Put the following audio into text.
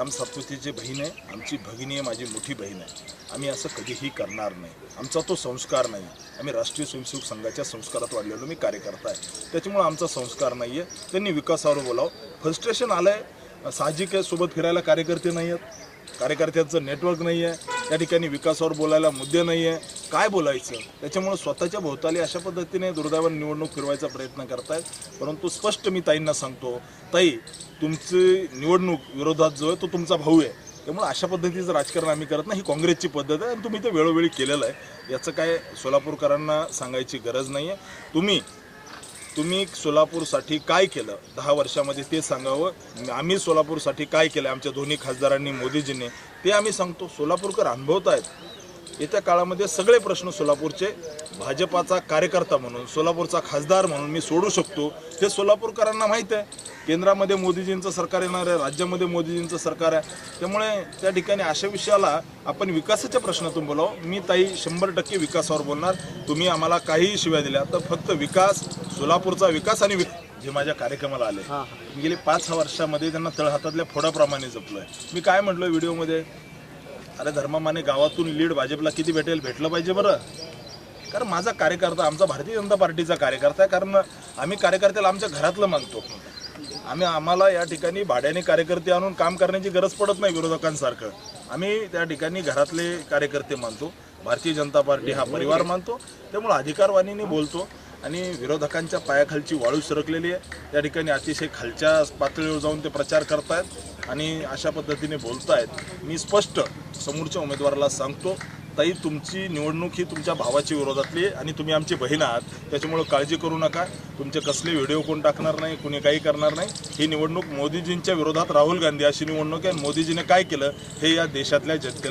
राम सातपुतीची बहीण आहे. आमची भगिनी आहे माझी मोठी बहीण आहे. आम्ही असं कधीही करणार नाही. आमचा तो संस्कार नाही. आम्ही राष्ट्रीय स्वयंसेवक संघाच्या संस्कारात वाढलेलो. मी कार्यकर्ता आहे. त्याच्यामुळे आमचा संस्कार नाही आहे त्यांनी विकासावर बोलावं. फ्रस्ट्रेशन आलं आहे साहजिक आहे सोबत फिरायला कार्यकर्ते नाही आहेत कार्यकर्त्यांचं नेटवर्क नाही आहे त्या ठिकाणी विकासावर बोलायला मुद्दे नाही आहे काय बोलायचं? त्याच्यामुळे स्वतःच्या भोवताली अशा पद्धतीने दुर्दैवान निवडणूक फिरवायचा प्रयत्न करतायत. परंतु स्पष्ट मी ताईंना सांगतो ताई तुमची निवडणूक विरोधात जो आहे तो तुमचा भाऊ आहे. त्यामुळे अशा पद्धतीचं राजकारण आम्ही करत नाही. ही काँग्रेसची पद्धत आहे आणि तुम्ही ते वेळोवेळी केलेलं आहे. याचं काय सोलापूरकरांना सांगायची गरज नाही आहे तुम्ही तुम्ही सोलापूरसाठी काय केलं? दहा वर्षामध्ये ते सांगावं. आम्ही सोलापूरसाठी काय केलं? आमच्या दोन्ही खासदारांनी मोदीजींनी. ते आम्ही सांगतो सोलापूरकर अनुभवत आहेत येत्या काळामध्ये सगळे प्रश्न सोलापूरचे भाजपाचा कार्यकर्ता म्हणून सोलापूरचा खासदार म्हणून मी सोडू शकतो. हे सोलापूरकरांना माहीत आहे. केंद्रामध्ये मोदीजींचं सरकार येणार आहे राज्यामध्ये मोदीजींचं सरकार आहे. त्यामुळे त्या ठिकाणी अशा विषयाला आपण विकासाच्या प्रश्नातून बोलावं. मी ताई शंभर टक्के विकासावर बोलणार. तुम्ही आम्हाला काहीही शिव्या दिल्या तर फक्त विकास सोलापूरचा विकास आणि जे माझ्या कार्यक्रमाला आले. गेले पाच वर्षामध्ये त्यांना तळहातातल्या फोडाप्रमाणे जपलोय. मी काय म्हटलं व्हिडिओमध्ये? अरे धर्मामाने गावातून लीड भाजपला किती भेटेल? भेटलं पाहिजे बरं. कारण माझा कार्यकर्ता आमचा भारतीय जनता पार्टीचा कार्यकर्ता आहे. कारण आम्ही कार्यकर्त्याला आमच्या घरातलं मानतो. आम्ही आम्हाला या ठिकाणी भाड्याने कार्यकर्ते आणून काम करण्याची गरज पडत नाही विरोधकांसारखं. आम्ही त्या ठिकाणी घरातले कार्यकर्ते मानतो. भारतीय जनता पार्टी हा परिवार मानतो. त्यामुळे अधिकारवाणीने बोलतो. आणि विरोधकांच्या पायाखालची वाळू सरकलेली आहे. त्या ठिकाणी अतिशय खालच्या पातळीवर जाऊन ते प्रचार करतायत आणि अशा पद्धतीने बोलतायत. मी स्पष्ट समोरच्या उमेदवाराला सांगतो ताई तुमची निवडणूक ही तुमच्या भावाची विरोधातली आहे आणि तुम्ही आमची बहीण आहात. त्याच्यामुळं काळजी करू नका. तुमचे कसले व्हिडिओ कोण टाकणार नाही कुणी काही करणार नाही. ही निवडणूक मोदीजींच्या विरोधात राहुल गांधी अशी निवडणूक आहे मोदीजीने काय केलं हे या देशातल्या जनतेला